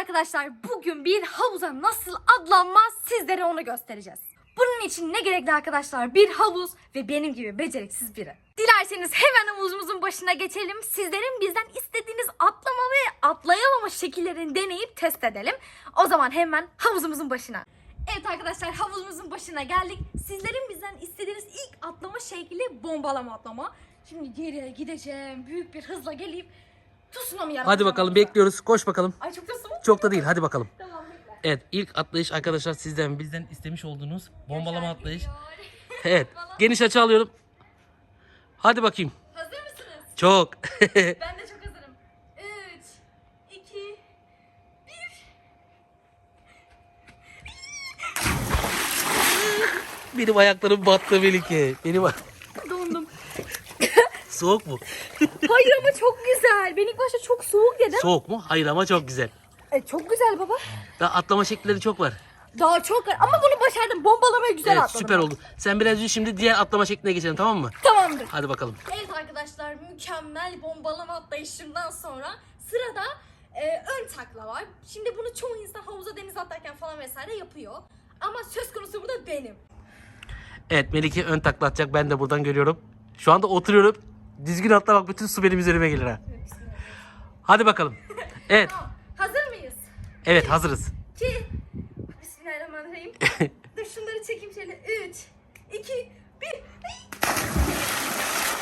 arkadaşlar bugün bir havuza nasıl adlanmaz sizlere onu göstereceğiz. Bunun için ne gerekli arkadaşlar? Bir havuz ve benim gibi beceriksiz biri. Dilerseniz hemen havuzumuzun başına geçelim. Sizlerin bizden istediğiniz atlama ve atlayamama şekillerini deneyip test edelim. O zaman hemen havuzumuzun başına. Evet arkadaşlar havuzumuzun başına geldik. Sizlerin bizden istediğiniz ilk atlama şekli bombalama atlama. Şimdi geriye gideceğim. Büyük bir hızla gelip tsunami yaratacağım. Hadi bakalım bekliyoruz. Koş bakalım. Ay çok da soğuk. Çok da değil. Hadi bakalım. Tamam bekle. Evet ilk atlayış arkadaşlar sizden bizden istemiş olduğunuz bombalama Yaşar atlayış. geliyor. Evet geniş açı alıyorum. Hadi bakayım. Hazır mısınız? Çok. Ben de çok hazırım. 3, 2, 1. Benim ayaklarım battı Melike. Benim ay-. Soğuk mu? Hayır ama çok güzel. Ben ilk başta çok soğuk dedim. Soğuk mu? Hayır ama çok güzel. E, çok güzel baba. Daha atlama şekilleri çok var. Daha çok ama bunu başardım. Bombalamayı güzel Evet atladım. süper oldu. Sen biraz şimdi diğer atlama şekline geçelim tamam mı? Tamamdır. Hadi bakalım. Evet arkadaşlar mükemmel bombalama atlayışımdan sonra sırada e, ön takla var. Şimdi bunu çoğu insan havuza deniz atlarken falan vesaire yapıyor. Ama söz konusu burada benim. Evet Melike ön takla atacak. Ben de buradan görüyorum. Şu anda oturuyorum. Düzgün atla bak bütün su benim üzerime gelir ha. Hadi bakalım. Evet. Tamam. Hazır mıyız? Evet hazırız. 2 Bismillahirrahmanirrahim. Dur şunları çekeyim şöyle. 3 2 1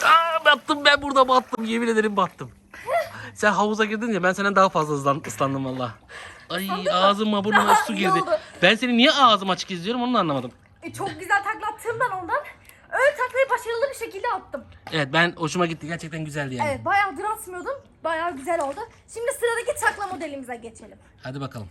Aa, battım ben burada battım. Yemin ederim battım. Sen havuza girdin ya ben senden daha fazla ıslan, ıslandım valla. Ay ağzıma burnuma su girdi. oldu. Ben seni niye ağzım açık izliyorum onu da anlamadım. e, Çok güzel taklattığımdan ondan. Ön taklayı başarılı bir şekilde attım. Evet ben hoşuma gitti gerçekten güzeldi yani. Evet bayağıdır atmıyordum. Bayağı güzel oldu. Şimdi sıradaki takla modelimize geçelim. Hadi bakalım.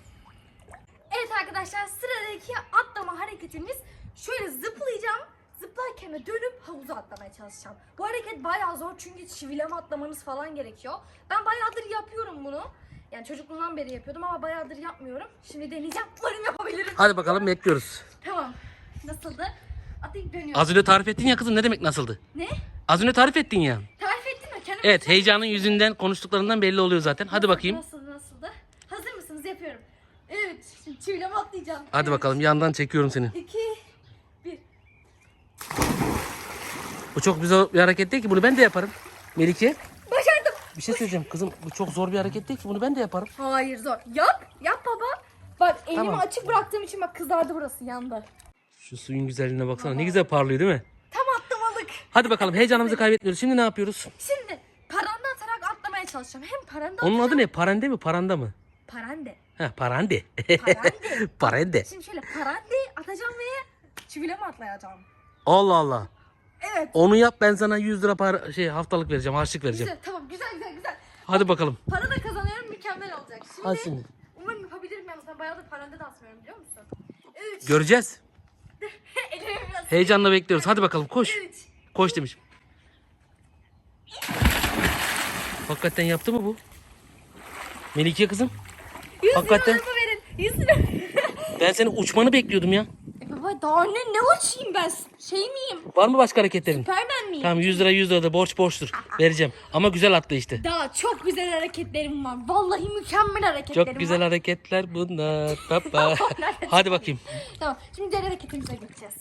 Evet arkadaşlar sıradaki atlama hareketimiz şöyle zıplayacağım. Zıplarken de dönüp havuza atlamaya çalışacağım. Bu hareket bayağı zor çünkü çivileme atlamanız falan gerekiyor. Ben bayağıdır yapıyorum bunu. Yani çocukluğumdan beri yapıyordum ama bayağıdır yapmıyorum. Şimdi deneyeceğim. Umarım yapabilirim. Hadi bakalım bekliyoruz. Tamam. Nasıldı? Atayım dönüyorum. Az önce tarif ettin ya kızım ne demek nasıldı? Ne? Az önce tarif ettin ya. Tarif ettin mi? Kendim Evet heyecanın yüzünden konuştuklarından belli oluyor zaten. Hadi bakayım. Nasıldı nasıldı? Hazır mısınız? Yapıyorum. Evet. Şimdi çivileme atlayacağım. Hadi bakalım yandan çekiyorum seni. 2 1 Bu çok güzel bir hareket değil ki bunu ben de yaparım. Melike Başardım. bir şey söyleyeceğim kızım bu çok zor bir hareket değil ki bunu ben de yaparım. Hayır zor. Yap. Yap baba. Bak elimi Tamam. açık bıraktığım için bak kızardı burası yandı. Şu suyun güzelliğine baksana ne güzel parlıyor değil mi? Tam atlamalık. Hadi bakalım heyecanımızı kaybetmiyoruz. Şimdi ne yapıyoruz? Şimdi paranda atarak atlamaya çalışacağım. Hem paranda Onun atacağım. adı ne? Parande mi? Paranda mı? Parande. Ha parande. Parande. parande. Şimdi şöyle parande atacağım ve çivileme atlayacağım. Allah Allah. Evet. Onu yap ben sana 100 lira para, şey haftalık vereceğim, harçlık vereceğim. Güzel. Tamam güzel güzel güzel. Hadi bakalım. Para da kazanıyorum mükemmel olacak. Şimdi, Hadi şimdi. umarım yapabilirim yalnız ben bayağıdır paranda da atmıyorum biliyor musun? 3 Göreceğiz. Biraz Heyecanla bekliyoruz. Hadi bakalım koş. 3 Koş demiş. Hakikaten yaptı mı bu? Melike kızım. 100 Hakikaten. liranızı verin. 100 lira. Ben senin uçmanı bekliyordum ya. E baba daha ne ne uçayım ben? Şey miyim? Var mı başka hareketlerin? Süpermen miyim? Tamam 100 lira 100 lira da borç borçtur. Vereceğim. Ama güzel attı işte. Daha çok güzel hareketlerim var. Vallahi mükemmel hareketlerim Çok güzel var. hareketler bunlar. Baba. Hadi bakayım. Tamam şimdi diğer hareketimize geçeceğiz.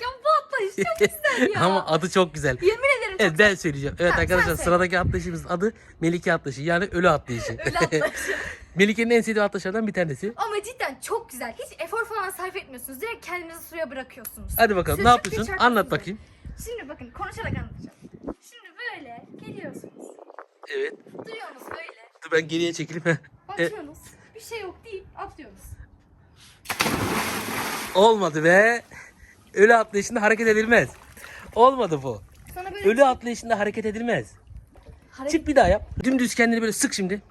ya bu atlayış çok güzel ya. Ama adı çok güzel. Yemin ederim çok Evet ben söyleyeceğim. Evet Tamam, arkadaşlar söyle. sıradaki atlayışımızın adı Melike atlayışı. Yani ölü atlayışı. Öyle atlayış. Melike'nin en sevdiği atlayışlardan bir tanesi. Ama cidden çok güzel. Hiç efor falan sarf etmiyorsunuz. Direkt kendinizi suya bırakıyorsunuz. Hadi bakalım ne çok yapıyorsun? Anlat bakayım. Şimdi bakın konuşarak anlatacağım. Şimdi böyle geliyorsunuz. Evet. Duruyorsunuz böyle. Dur ben geriye çekileyim. Evet. Bakıyorsunuz. Bir şey yok deyip atlıyorsunuz. Olmadı be. Ölü atlayışında hareket edilmez. Olmadı bu. Sonra böyle Ölü atlayışında hareket edilmez. hareket Çık bir daha yap. Dümdüz kendini böyle sık şimdi.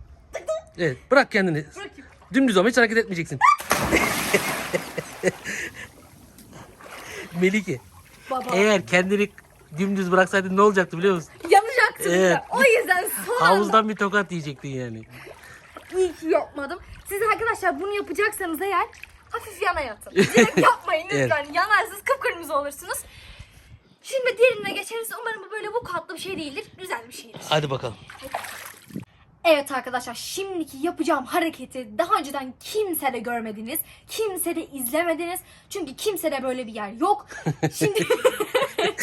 Evet bırak kendini. bırakayım. Dümdüz ama hiç hareket etmeyeceksin. Melike Baba. eğer kendini dümdüz bıraksaydın ne olacaktı biliyor musun? Yanacaktım Evet. O yüzden son anda Havuzdan bir tokat yiyecektin yani. iyi ki yapmadım. Siz arkadaşlar bunu yapacaksanız eğer hafif yana yatın. Direkt yapmayın lütfen. Yanarsınız kıpkırmızı olursunuz. Şimdi diğerine geçeriz. Umarım bu böyle bu katlı bir şey değildir. Güzel bir şeydir. Hadi bakalım. Evet arkadaşlar şimdiki yapacağım hareketi daha önceden kimse de görmediniz. Kimse de izlemediniz. Çünkü kimse de böyle bir yer yok. Şimdi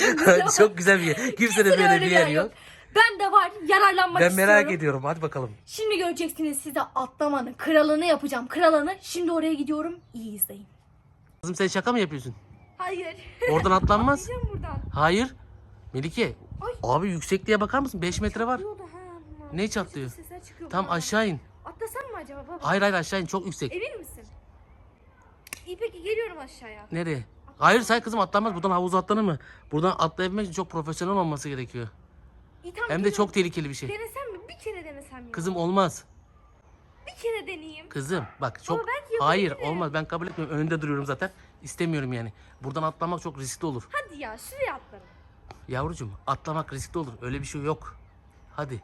Çok güzel ama Çok güzel bir yer. Kimse kimse de böyle bir yer yok. Ben de var yararlanmak Ben istiyorum. merak ediyorum. Hadi bakalım. Şimdi göreceksiniz size atlamanın kralını yapacağım. Kralını. Şimdi oraya gidiyorum. İyi izleyin. Kızım sen şaka mı yapıyorsun? Hayır. Oradan atlanmaz. Buradan. Hayır. Melike. Ay. Abi yüksekliğe bakar mısın? 5 metre var. Ne çatlıyor? Çıkıyor Tam bunlar. aşağı in. Atlasam mı acaba baba? Hayır hayır aşağı in. Çok yüksek. Emin misin? İyi peki geliyorum aşağıya. Nereye? Hayır say kızım atlanmaz. Buradan havuz atlanır mı? Buradan atlayabilmek için çok profesyonel olması gerekiyor. İyi, tamam, Hem de geliyorum. çok tehlikeli bir şey. Denesem mi? Bir kere denesem mi? Kızım olmaz. Bir kere deneyeyim. Kızım bak çok belki hayır olmaz ben kabul etmiyorum önünde duruyorum zaten istemiyorum yani buradan atlamak çok riskli olur Hadi ya şuraya atlarım. yavrucuğum atlamak riskli olur öyle bir şey yok hadi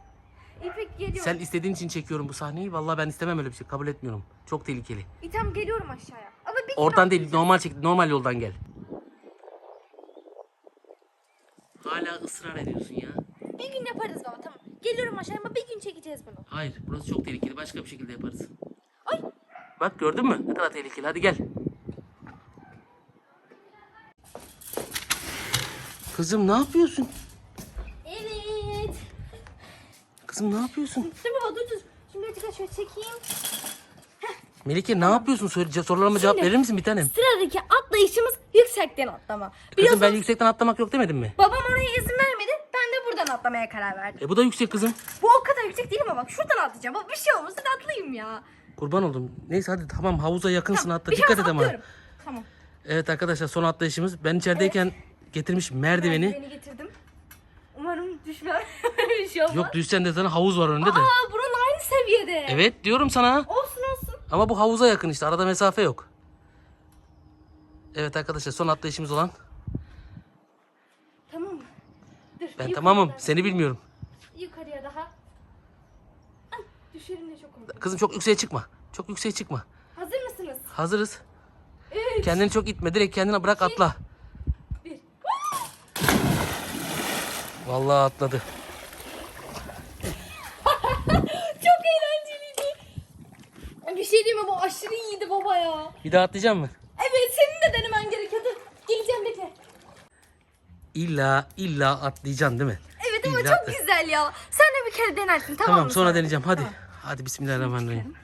İyi peki geliyorum. sen istediğin için çekiyorum bu sahneyi vallahi ben istemem öyle bir şey kabul etmiyorum çok tehlikeli İyi tamam geliyorum aşağıya. Ama bir oradan değil normal çek normal yoldan gel hala ısrar ediyorsun ya Bir gün yaparız baba tamam. Geliyorum aşağıya ama bir gün çekeceğiz bunu. hayır burası çok tehlikeli başka bir şekilde yaparız Ay. bak gördün mü ne kadar tehlikeli hadi gel Kızım ne yapıyorsun? Kızım ne yapıyorsun? Dur baba dur dur. Şimdi birazcık şöyle çekeyim. Melike ne yapıyorsun? Söyle, sorularıma cevap Şimdi- verir misin bir tanem? Sıradaki atlayışımız yüksekten atlama. Kızım Biliyorsunuz ben yüksekten atlamak yok demedim mi? babam oraya izin vermedi. Ben de buradan atlamaya karar verdim. E bu da yüksek kızım. Bu o kadar yüksek değil ama bak şuradan atlayacağım. Baba bir şey olmasın atlayayım ya. Kurban oldum. Neyse hadi tamam havuza yakınsın atla. bir Dikkat şans et ama. atlıyorum. Tamam. Evet arkadaşlar son atlayışımız. Ben içerideyken getirmiş merdiveni. Merdiveni getirdim. Umarım düşmem. Bir şey olmaz. Yok düşsen de sana havuz var önünde de. Aa buranın aynı seviyede. Evet diyorum sana. Olsun olsun. Ama bu havuza yakın işte. Arada mesafe yok. Evet arkadaşlar son atlayışımız olan. Tamam mı? Dur. Ben tamamım. daha- Seni bilmiyorum. Yukarıya daha. Ay düşerim de çok korkuyorum. Kızım çok yükseğe çıkma. Çok yükseğe çıkma. Hazır mısınız? Hazırız. Üç. Kendini çok itme. Direkt kendine bırak atla. Bir. Vallahi atladı. Çok eğlenceliydi. Bir şey diyeyim mi bu aşırı iyiydi baba ya. Bir daha atlayacak mı? Evet senin de denemen gerekiyordu. Geleceğim bekle. İlla illa atlayacaksın değil mi? Evet ama İlla çok atla. güzel ya. Sen de bir kere denersin tamam, Tamam mı? sonra sonra? deneyeceğim hadi. Hadi bismillahirrahmanirrahim.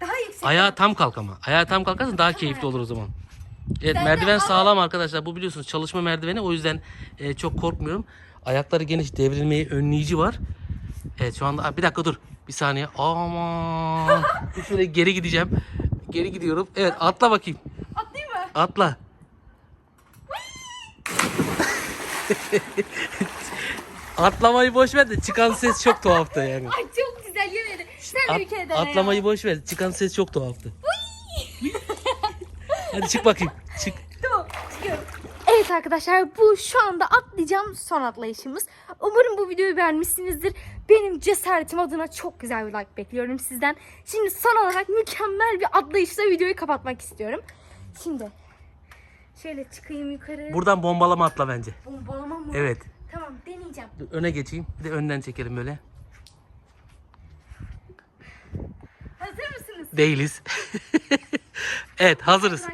Daha yüksek. Ayağa tam kalk ama. Ayağa tam kalkarsan daha keyifli olur o zaman. Evet Ben de merdiven sağlam arkadaşlar. Bu biliyorsunuz çalışma merdiveni. O yüzden e, çok korkmuyorum. Ayakları geniş devrilmeyi önleyici var. Evet şu anda Aa, bir dakika dur. Bir saniye. Aman. Dur şöyle geri gideceğim. Geri gidiyorum. Evet atla bakayım. Atlayayım mı? Atla. Atlamayı boş ver de çıkan ses çok tuhaftı yani. Ay çok güzel. Sen bir At- kere dene ya. atlamayı boş ver. Çıkan ses çok tuhaftı. Hadi çık bakayım. Çık. Arkadaşlar bu şu anda atlayacağım son atlayışımız. Umarım bu videoyu beğenmişsinizdir. Benim cesaretim adına çok güzel bir like bekliyorum sizden. Şimdi son olarak mükemmel bir atlayışla videoyu kapatmak istiyorum. Şimdi şöyle çıkayım yukarı. Buradan bombalama atla bence. Bombalamam mı? Evet. Tamam deneyeceğim. Dur, öne geçeyim. Bir de önden çekelim böyle. Hazır mısınız? Değiliz. evet hazırız.